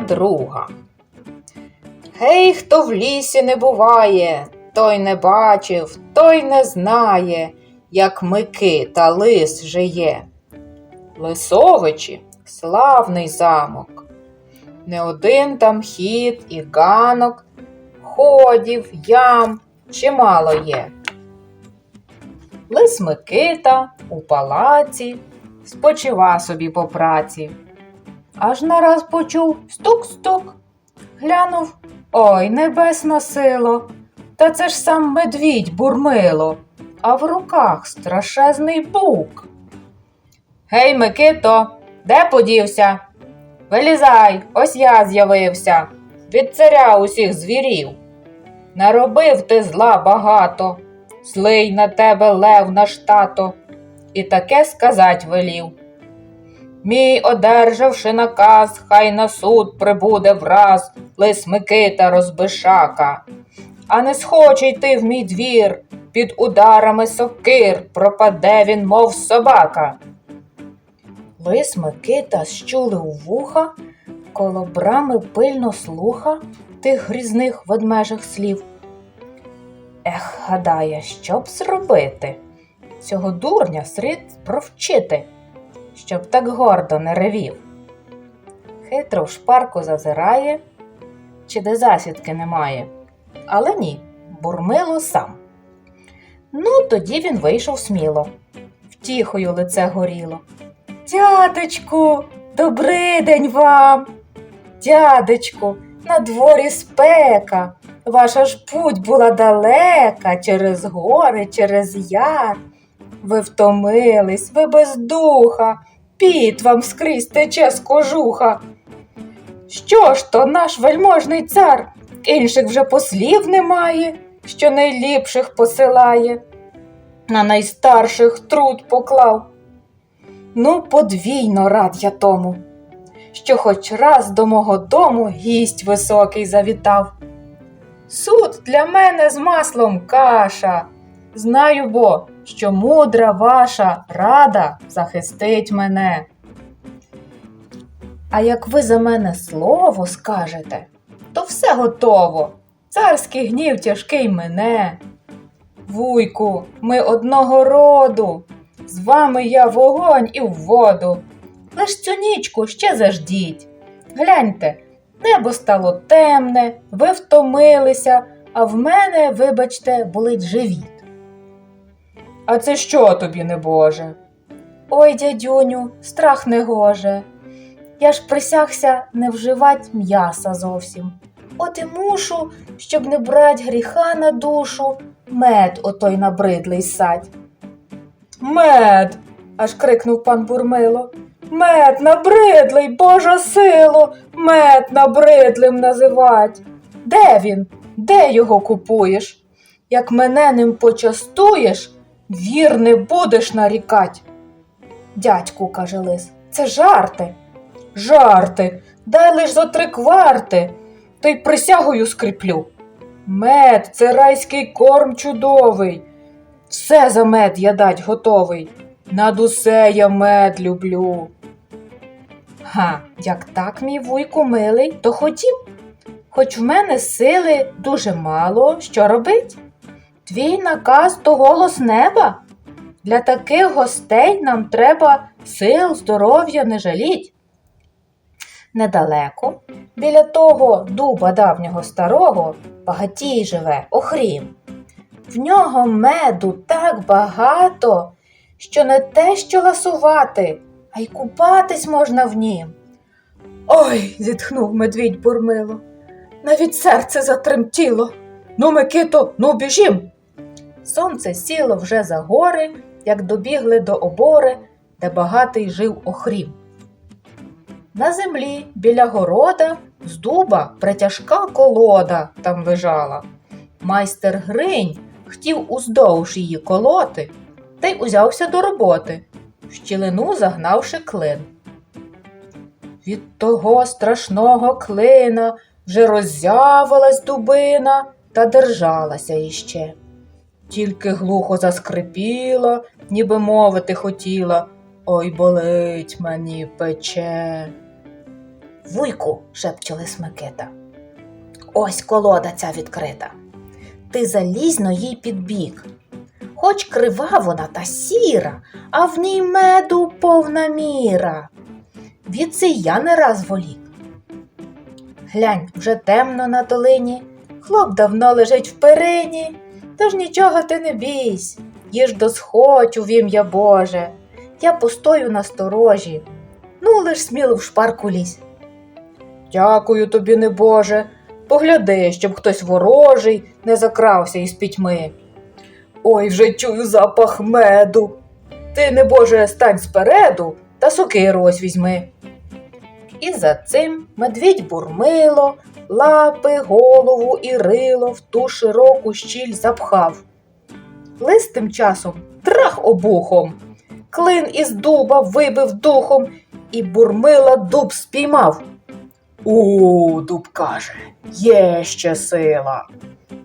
друга. Гей, хто в лісі не буває, той не бачив, той не знає, як Микита лис жиє. Лисовичі славний замок. Не один там хід і ганок, ходів, ям чимало є. Лис Микита у палаці спочива собі по праці. Аж нараз почув стук-стук. Глянув ой, небесна сило, та це ж сам медвідь бурмило, а в руках страшезний бук. Гей, Микито, де подівся? Вилізай, ось я з'явився, від царя усіх звірів. Наробив ти зла багато, злий на тебе лев наш тато, і таке сказать велів. Мій, одержавши наказ, хай на суд прибуде враз лис Микита розбишака. А не схоче йти в мій двір, під ударами сокир пропаде він, мов собака. Лис Микита щулив вуха, коло брами пильно слуха тих грізних ведмежих слів. Ех, гадає, що б зробити? Цього дурня слід провчити, щоб так гордо не ревів. Хитро в шпарку зазирає, чи де засідки немає. Але ні, бурмило сам. Ну, тоді він вийшов сміло, втіхою лице горіло. Дядечку, добрий день вам. Дядечку, на дворі спека. Ваша ж путь була далека через гори, через яр. Ви втомились, ви без духа, піт вам скрізь тече з кожуха. Що ж то наш вельможний цар, інших вже послів немає, що найліпших посилає, на найстарших труд поклав. Ну, подвійно рад я тому, що хоч раз до мого дому гість високий завітав. Суд для мене з маслом каша. Знаю бо, що мудра ваша рада захистить мене. А як ви за мене слово скажете, то все готово. Царський гнів тяжкий мене. Вуйку, ми одного роду. З вами я вогонь і в воду. Лиш цю нічку ще заждіть. Гляньте, небо стало темне, ви втомилися, а в мене, вибачте, болить живіт. А це що тобі, небоже? Ой, дядюню, страх не гоже. Я ж присягся не вживать м'яса зовсім. От і мушу, щоб не брать гріха на душу, мед отой набридлий сать. Мед. аж крикнув пан Бурмило. Мед набридлий, Божа сило, мед набридлим називать. Де він? Де його купуєш? Як мене ним почастуєш, вір не будеш нарікать. Дядьку, каже лис, це жарти. Жарти, дай лиш зо три кварти, та й присягою скріплю. Мед це райський корм чудовий. Все за мед я дать готовий. Над усе я мед люблю. Га, як так, мій вуйку милий, то ходім. Хоч в мене сили дуже мало, що робить? Твій наказ то голос неба. Для таких гостей нам треба сил, здоров'я не жаліть. Недалеко, біля того дуба давнього старого, багатій живе охрім. В нього меду так багато, що не те, що ласувати, а й купатись можна в нім. Ой, зітхнув медвідь бурмило. Навіть серце затремтіло. Ну, Микито, ну біжім. Сонце сіло вже за гори, як добігли до обори, де багатий жив охрім. На землі біля города з дуба притяжка колода там лежала. Майстер Гринь хотів уздовж її колоти, та й узявся до роботи, в щілину загнавши клин. Від того страшного клина вже роззявилась дубина та держалася іще. Тільки глухо заскрипіла, ніби мовити хотіла. Ой болить мені пече. Вуйку, шепче лис Микита. Ось колода ця відкрита. Ти залізно їй під бік. Хоч крива вона та сіра, а в ній меду повна міра. Відси я не раз волік. Глянь, вже темно на долині, хлоп давно лежить в перині, тож нічого ти не бійсь, їж досхочу в ім'я Боже. Я постою на сторожі, ну лиш сміло в шпарку лізь. Дякую тобі, небоже, погляди, щоб хтось ворожий не закрався із пітьми. Ой, вже чую запах меду. Ти, небоже, стань спереду та сокиру ось візьми. І за цим медвідь бурмило, лапи, голову і рило в ту широку щіль запхав. Лис тим часом трах обухом, клин із дуба вибив духом і бурмила дуб спіймав. У, дуб каже, є ще сила.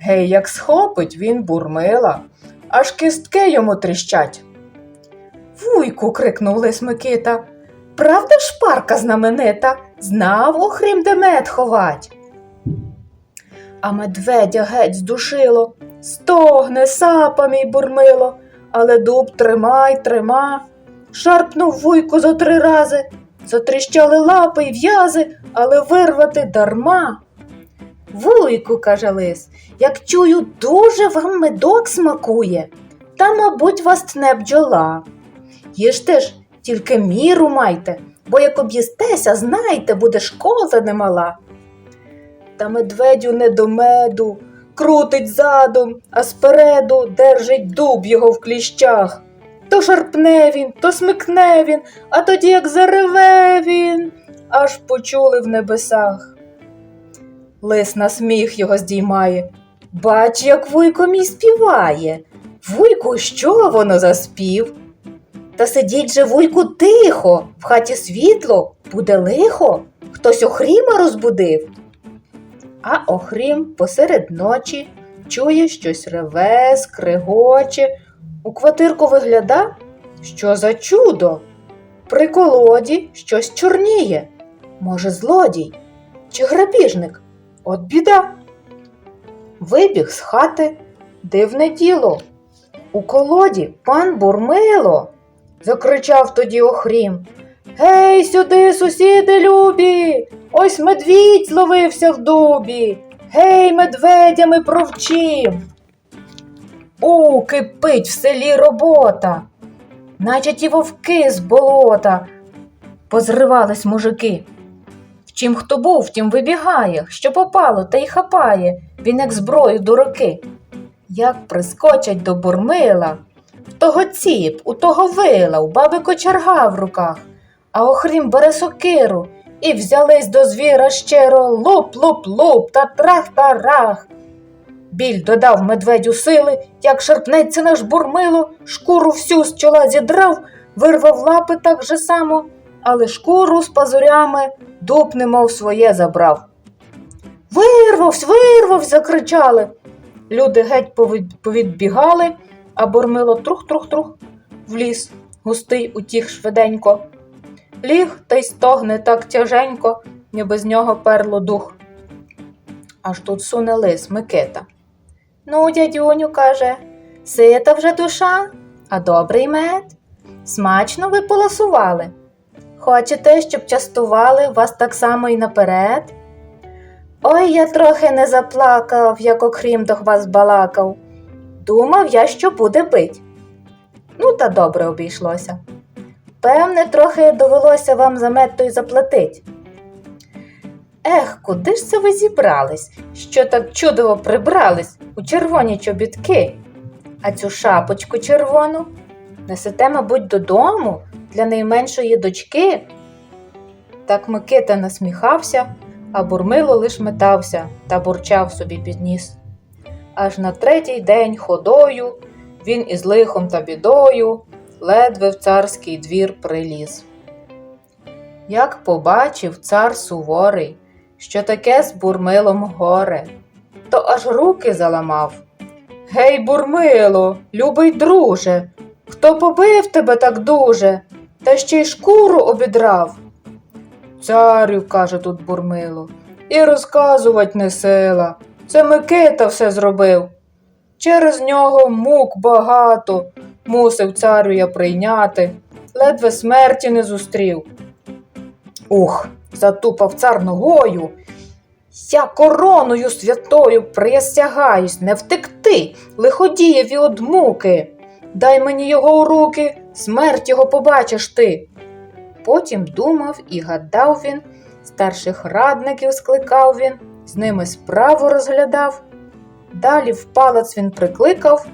Гей, як схопить він бурмила, аж кістки йому тріщать. Вуйку, крикнув лис Микита. Правда шпарка знаменита, знав охрім де мед ховать. А медведя геть здушило, стогне сапами й бурмило, але дуб тримай, трима. Шарпнув вуйку зо три рази, затріщали лапи й в'язи, але вирвати дарма. Вуйку, каже лис, як чую, дуже вам медок смакує, та, мабуть, вас тне бджола. Їжте ж, тільки міру майте, бо як об'їстеся, знайте, буде шкода немала. Та медведю не до меду, крутить задом, а спереду держить дуб його в кліщах. То шарпне він, то смикне він, а тоді як зареве він, аж почули в небесах. Лис на сміх його здіймає. Бач, як вуйко мій співає. Вуйку, що воно за спів? Та сидіть же, вуйку, тихо, в хаті світло, буде лихо, хтось охріма розбудив. А охрім посеред ночі чує щось реве, скригоче, у квартирку вигляда, що за чудо. При колоді щось чорніє. Може, злодій чи грабіжник? От біда. Вибіг з хати дивне діло. У колоді пан Бурмило. Закричав тоді Охрім. Гей, сюди, сусіди любі! Ось медвідь зловився в дубі. Гей, медведями провчим. У, кипить в селі робота, наче ті вовки з болота. Позривались мужики. Вчим хто був, втім вибігає, що попало, та й хапає, він як зброю дураки. Як прискочать до бурмила, в того ціп, у того вила, у баби кочерга в руках, а охрім бере сокиру і взялись до звіра щиро луп-луп-луп та трах-тарах. Біль додав медведю сили, як шарпнеться наш бурмило, шкуру всю з чола зідрав, вирвав лапи так же само, але шкуру з пазурями дуб немов своє забрав. Вирвавсь, вирвавсь, закричали. Люди геть повідбігали, а бурмило трух-трух-трух в ліс, густий утіх швиденько. Ліг та й стогне так тяженько, ніби з нього перло дух. Аж тут суне лис Микита. Ну, дядюню, каже, сита вже душа, а добрий мед. Смачно ви поласували. Хочете, щоб частували вас так само і наперед? Ой, я трохи не заплакав, як окрім до вас балакав. Думав я, що буде бить. Ну, та добре обійшлося. Певне, трохи довелося вам за мед заплатить. Ех, куди ж це ви зібрались, що так чудово прибрались у червоні чобітки? А цю шапочку червону несете, мабуть, додому для найменшої дочки. Так Микита насміхався, а бурмило лиш метався та бурчав собі під ніс. Аж на третій день ходою він із лихом та бідою ледве в царський двір приліз. Як побачив цар суворий, що таке з бурмилом горе, то аж руки заламав. Гей, бурмило, любий друже, хто побив тебе так дуже, та ще й шкуру обідрав? Царю, каже тут Бурмило, і розказувати не сила. Це Микита все зробив. Через нього мук багато, мусив царю я прийняти, ледве смерті не зустрів. Ух, затупав цар ногою. Я короною святою присягаюсь не втекти лиходієві од муки. Дай мені його у руки, смерть його побачиш ти. Потім думав і гадав він, старших радників скликав він, з ними справу розглядав. Далі в палац він прикликав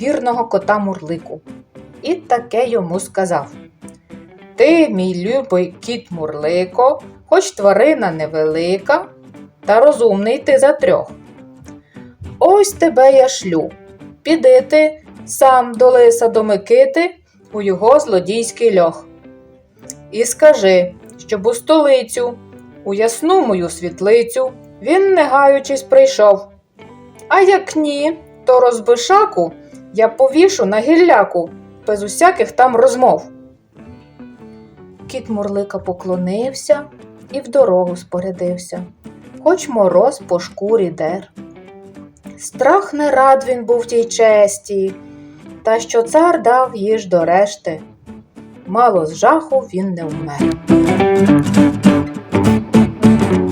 вірного кота Мурлику. І таке йому сказав: Ти, мій любий кіт Мурлико, хоч тварина невелика, та розумний ти за трьох. Ось тебе я шлю. Піди ти сам до лиса до Микити у його злодійський льох. І скажи, щоб у столицю, у ясну мою світлицю, він, не гаючись, прийшов. А як ні, то розбишаку я повішу на гілляку, без усяких там розмов. Кіт Мурлика поклонився і в дорогу спорядився, хоч мороз по шкурі дер. Страх не рад він був тій честі, та що цар дав їж до решти. Мало з жаху він не вмер.